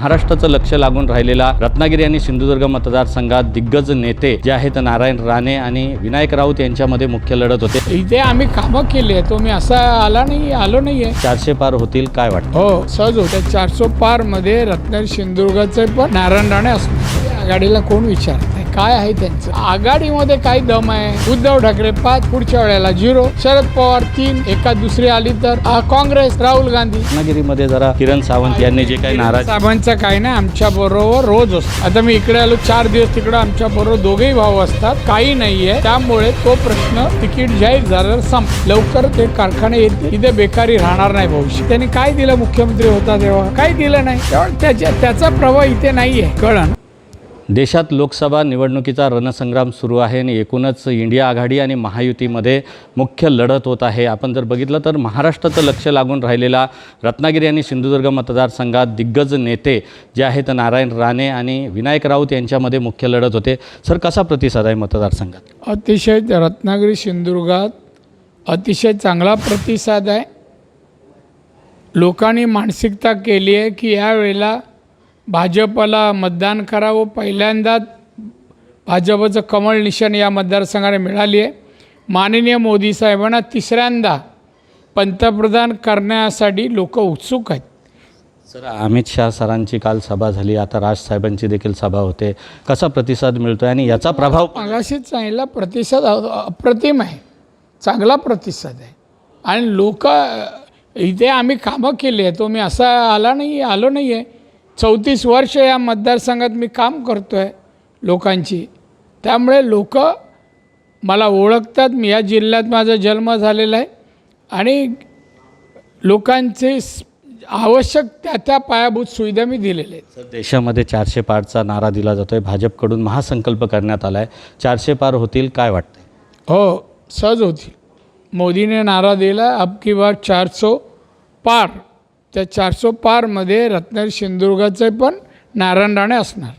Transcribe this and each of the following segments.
महाराष्ट्राचं लक्ष लागून राहिलेला रत्नागिरी आणि सिंधुदुर्ग मतदारसंघात दिग्गज नेते जे आहेत नारायण राणे आणि विनायक राऊत यांच्यामध्ये मुख्य लढत होते. इथे आम्ही कामं केली आहे तुम्ही असा आला नाही आलो नाही आहे चारशे पार होतील काय वाटतं? हो सहज होत्या चारशे पारमध्ये रत्नागिरी सिंधुदुर्गाचे पण नारायण राणे असणार आघाडीला कोण विचारत? नाही काय आहे त्यांचं? आघाडीमध्ये काय दम आहे? उद्धव ठाकरे पाच पुढच्या वेळेला झिरो. शरद पवार तीन एका दुसरी आली तर? आ, काँग्रेस राहुल गांधी? रत्नागिरीमध्ये जरा किरण सावंत यांनी जे काही नाराज साहेबांचं काय नाही आमच्या बरोबर रोज असतो. आता मी इकडे आलो चार दिवस तिकडे आमच्या बरोबर दोघेही भाऊ असतात. काही नाहीये. त्यामुळे तो प्रश्न तिकीट जाहीर झाल्यावर संप. लवकर ते कारखाने येतील. इथे बेकारी राहणार नाही भविष्य. त्यांनी काय दिलं? मुख्यमंत्री होता तेव्हा? काही दिलं नाही. त्याच्या त्याचा प्रभाव इथे नाहीये. कळण देशात लोकसभा निवडणुकीचा रणसंग्राम सुरू आहे आणि एकूणच इंडिया आघाडी आणि महायुतीमध्ये मुख्य लढत होत आहे. आपण जर बघितलं तर महाराष्ट्राचं लक्ष लागून राहिलेला रत्नागिरी आणि सिंधुदुर्ग मतदारसंघात दिग्गज नेते जे आहेत नारायण राणे आणि विनायक राऊत यांच्यामध्ये मुख्य लढत होते. सर कसा प्रतिसाद आहे मतदारसंघात? अतिशय रत्नागिरी सिंधुदुर्गात अतिशय चांगला प्रतिसाद आहे. लोकांनी मानसिकता केली आहे की यावेळेला भाजपला मतदान करावं. पहिल्यांदाच भाजपचं कमळ निशाण या मतदारसंघाने मिळाली आहे. माननीय मोदी साहेबांना तिसऱ्यांदा पंतप्रधान करण्यासाठी लोक उत्सुक आहेत. सर अमित शहा सरांची काल सभा झाली. आता राज साहेबांची देखील सभा होते. कसा प्रतिसाद मिळतो आणि याचा प्रभाव मागाशी चांगला प्रतिसाद अप्रतिम आहे. चांगला प्रतिसाद आहे. आणि लोक इथे आम्ही कामं केली आहे तो मी असा आला नाही आलो नाही आहे चौतीस वर्ष या मतदारसंघात मी काम करतो आहे लोकांची. त्यामुळे लोक मला ओळखतात. मी या जिल्ह्यात माझा जन्म झालेला आहे. आणि लोकांचे स- आवश्यक त्या त्या पायाभूत सुविधा मी दिलेल्या आहेत. सर देशामध्ये चारशे पारचा नारा दिला जातो आहे भाजपकडून महासंकल्प करण्यात आला आहे चारशे पार होतील काय वाटतं हो सहज होतील. मोदीने नारा दिला अब की बार चारसो पार. त्या चारसो पारमध्ये रत्नागिरी सिंधुदुर्गाचे पण नारायण राणे असणार.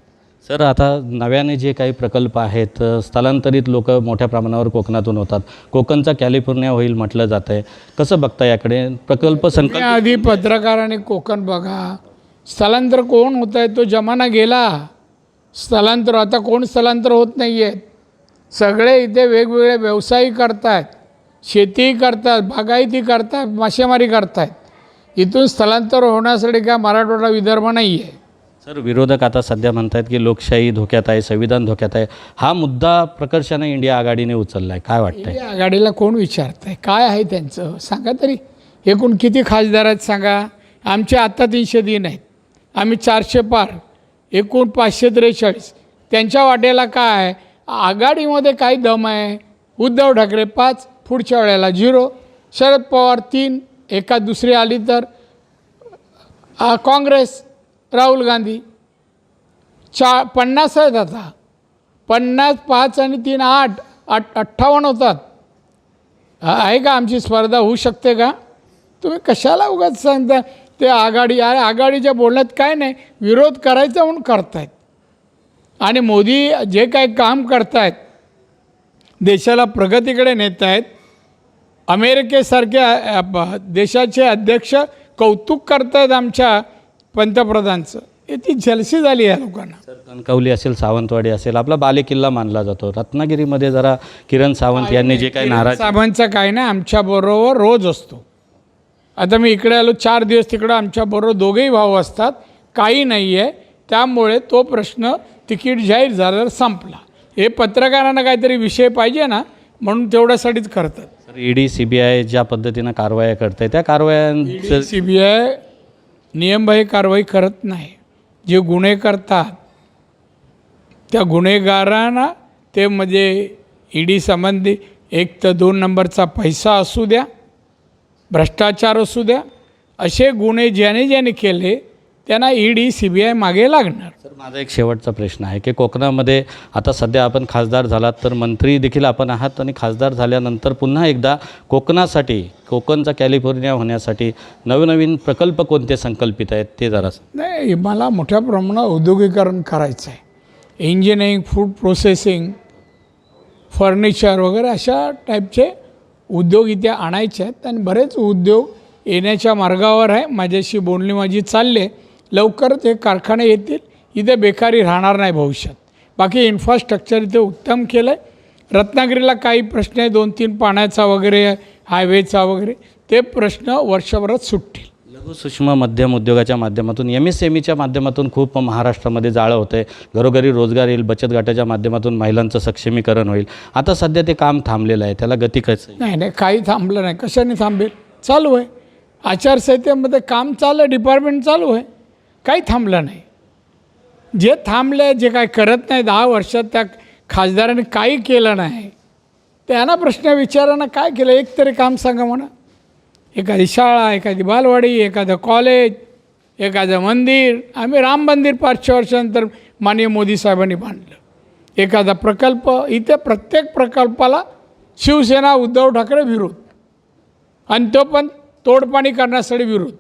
सर आता नव्याने जे काही प्रकल्प आहेत स्थलांतरित लोक मोठ्या प्रमाणावर कोकणातून होतात. कोकणचा कॅलिफोर्निया होईल म्हटलं जातं आहे कसं बघता याकडे? प्रकल्प संकल्प आधी पत्रकाराने कोकण बघा. स्थलांतर कोण होत आहे तो जमाना गेला. स्थलांतर आता कोण स्थलांतर होत नाही आहेत सगळे इथे वेगवेगळे व्यवसाय करतायत. शेती करतात बागायती करतात मासेमारी करतायत. इथून स्थलांतर होण्यासाठी काय मराठवाडा विदर्भ नाही आहे सर विरोधक आता सध्या म्हणतात की लोकशाही धोक्यात आहे संविधान धोक्यात आहे. हा मुद्दा प्रकर्षानं इंडिया आघाडीने उचलला आहे काय वाटतंय? या आघाडीला कोण विचारत आहे काय आहे त्यांचं? सांगा तरी. एकूण किती खासदार आहेत सांगा. आमचे आत्ता तीनशे तीन आहेत. आम्ही चारशे पार. एकूण पाचशे त्रेचाळीस. त्यांच्या वाट्याला काय आहे? आघाडीमध्ये काय दम आहे. उद्धव ठाकरे पाच पुढच्या वेळेला झिरो. शरद पवार तीन एका दुसरी आली तर काँग्रेस राहुल गांधी. चा पन्नास आहेत आता. पन्नास पाच आणि तीन आठ आठ अठ्ठावन्न होतात. हा, आहे का आमची स्पर्धा? होऊ शकते का? तुम्ही कशाला उगाच सांगता? ते आघाडी अरे आघाडीच्या बोलण्यात काय नाही. विरोध करायचा म्हणून करतायत. आणि मोदी जे काही काम करतायत देशाला प्रगतीकडे नेत आहेत अमेरिकेसारख्या देशाचे अध्यक्ष कौतुक करतायत आमच्या पंतप्रधानचं. ती जलसी झाली आहे लोकांना. सर कणकवली असेल सावंतवाडी असेल आपला बालेकिल्ला मानला जातो. रत्नागिरीमध्ये जरा किरण सावंत यांनी जे काही नाराज साहेबांचं काय नाही आमच्या बरोबर रोज असतो. आता मी इकडे आलो चार दिवस तिकडं आमच्या बरोबर दोघेही भाऊ असतात काही नाही आहे त्यामुळे तो प्रश्न तिकीट जाहीर झाल्यावर संपला. हे पत्रकारांना काहीतरी विषय पाहिजे ना म्हणून तेवढ्यासाठीच करतात. सर ईडी आय ज्या पद्धतीनं कारवाया करते त्या कारवायांचं सी बी आय नियमबाह्य कारवाई करत नाही. जे गुन्हे करतात त्या गुन्हेगारांना ते म्हणजे ईडी संबंधी एक तर दोन नंबरचा पैसा असू द्या भ्रष्टाचार असू द्या असे गुन्हे ज्याने ज्याने केले त्यांना ईडी सी बी आय मागे लागणार. सर माझा एक शेवटचा प्रश्न आहे की कोकणामध्ये आता सध्या आपण खासदार झालात तर मंत्री देखील आपण आहात आणि खासदार झाल्यानंतर पुन्हा एकदा कोकणासाठी कोकणचा कॅलिफोर्निया होण्यासाठी नवनवीन प्रकल्प कोणते संकल्पित आहेत ते जरा नाही मला मोठ्या प्रमाणात औद्योगिकरण करायचं आहे इंजिनिअरिंग फूड प्रोसेसिंग फर्निचर वगैरे अशा टाईपचे उद्योग इथे आणायचे आहेत. आणि बरेच उद्योग येण्याच्या मार्गावर आहे. माझ्याशी बोलणी माझी चालली. आहे लवकरच हे कारखाने येतील इथे बेकारी राहणार नाही भविष्यात. बाकी इन्फ्रास्ट्रक्चर इथे उत्तम केलं आहे रत्नागिरीला काही प्रश्न आहे दोन तीन पाण्याचा वगैरे हायवेचा वगैरे ते प्रश्न वर्षभरात सुटतील. लघु सूक्ष्म मध्यम उद्योगाच्या माध्यमातून एम एस एम ईच्या माध्यमातून खूप महाराष्ट्रामध्ये जाळं होतं आहे घरोघरी रोजगार येईल बचत गटाच्या माध्यमातून महिलांचं सक्षमीकरण होईल. आता सध्या ते काम थांबलेलं आहे त्याला गती कसं? नाही नाही काही थांबलं नाही. कशाने थांबेल? चालू आहे. आचारसंहितेमध्ये काम चाललं आहे डिपार्टमेंट चालू आहे. काही थांबलं नाही. जे थांबले जे काय करत नाही दहा वर्षात त्या खासदाराने काही केलं नाही. त्यांना प्रश्न विचारानं काय केलं? एक तरी काम सांगा म्हणा. एखादी शाळा एखादी बालवाडी एखादं कॉलेज एखादं मंदिर. आम्ही राम मंदिर पाचशे वर्षानंतर माननीय मोदी साहेबांनी बांधलं. एखादा प्रकल्प इथे प्रत्येक प्रकल्पाला शिवसेना उद्धव ठाकरे विरोध. आणि तो पण तोडपाणी करण्यासाठी विरोध.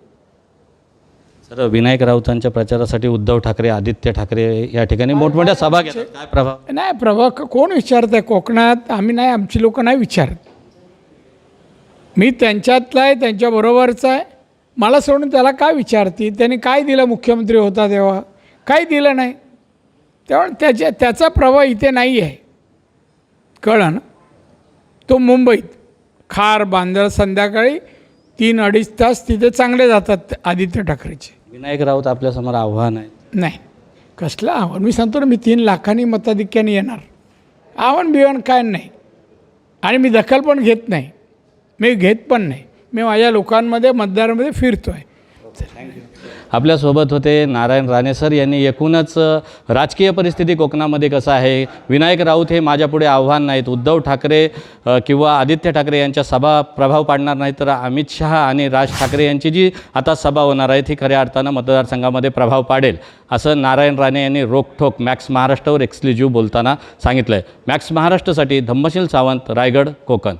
सर विनायक राऊतांच्या प्रचारासाठी उद्धव ठाकरे आदित्य ठाकरे या ठिकाणी मोठमोठ्या सभा घेतात. काय प्रभाव? नाही प्रभा कोण विचारत आहे? कोकणात आम्ही नाही आमची लोक नाही विचारत. मी त्यांच्यातला आहे त्यांच्याबरोबरचा आहे. मला सोडून त्याला काय विचारते? त्यांनी काय दिलं? मुख्यमंत्री होता तेव्हा. काही दिलं नाही. तेव्हा त्याच्या त्याचा प्रभाव इथे नाही आहे. कळलं ना? तो मुंबईत. खार बांद्रा संध्याकाळी तीन अडीच तास तिथे चांगले जातात आदित्य ठाकरेचे. विनायक राऊत आपल्यासमोर आव्हान आहे नाही कसलं आव्हान? मी सांगतो ना मी तीन लाखांनी मताधिक्याने येणार. आव्हान बिव्हान काय नाही. आणि मी दखल पण घेत नाही. मी घेत पण नाही. मी माझ्या लोकांमध्ये मतदारामध्ये फिरतो आहे आपल्यासोबत होते नारायण राणे सर यांनी एकूणच राजकीय परिस्थिती कोकणामध्ये कसं आहे? विनायक राऊत हे माझ्यापुढे आव्हान नाहीत. उद्धव ठाकरे किंवा आदित्य ठाकरे यांच्या सभा प्रभाव पाडणार नाही तर अमित शहा आणि राज ठाकरे यांची जी आता सभा होणार आहे ती खऱ्या अर्थानं मतदारसंघामध्ये प्रभाव पाडेल असं नारायण राणे यांनी रोखठोक मॅक्स महाराष्ट्रावर एक्सक्लुझिव्ह बोलताना सांगितलं आहे मॅक्स महाराष्ट्रासाठी धम्मशील सावंत रायगड कोकण.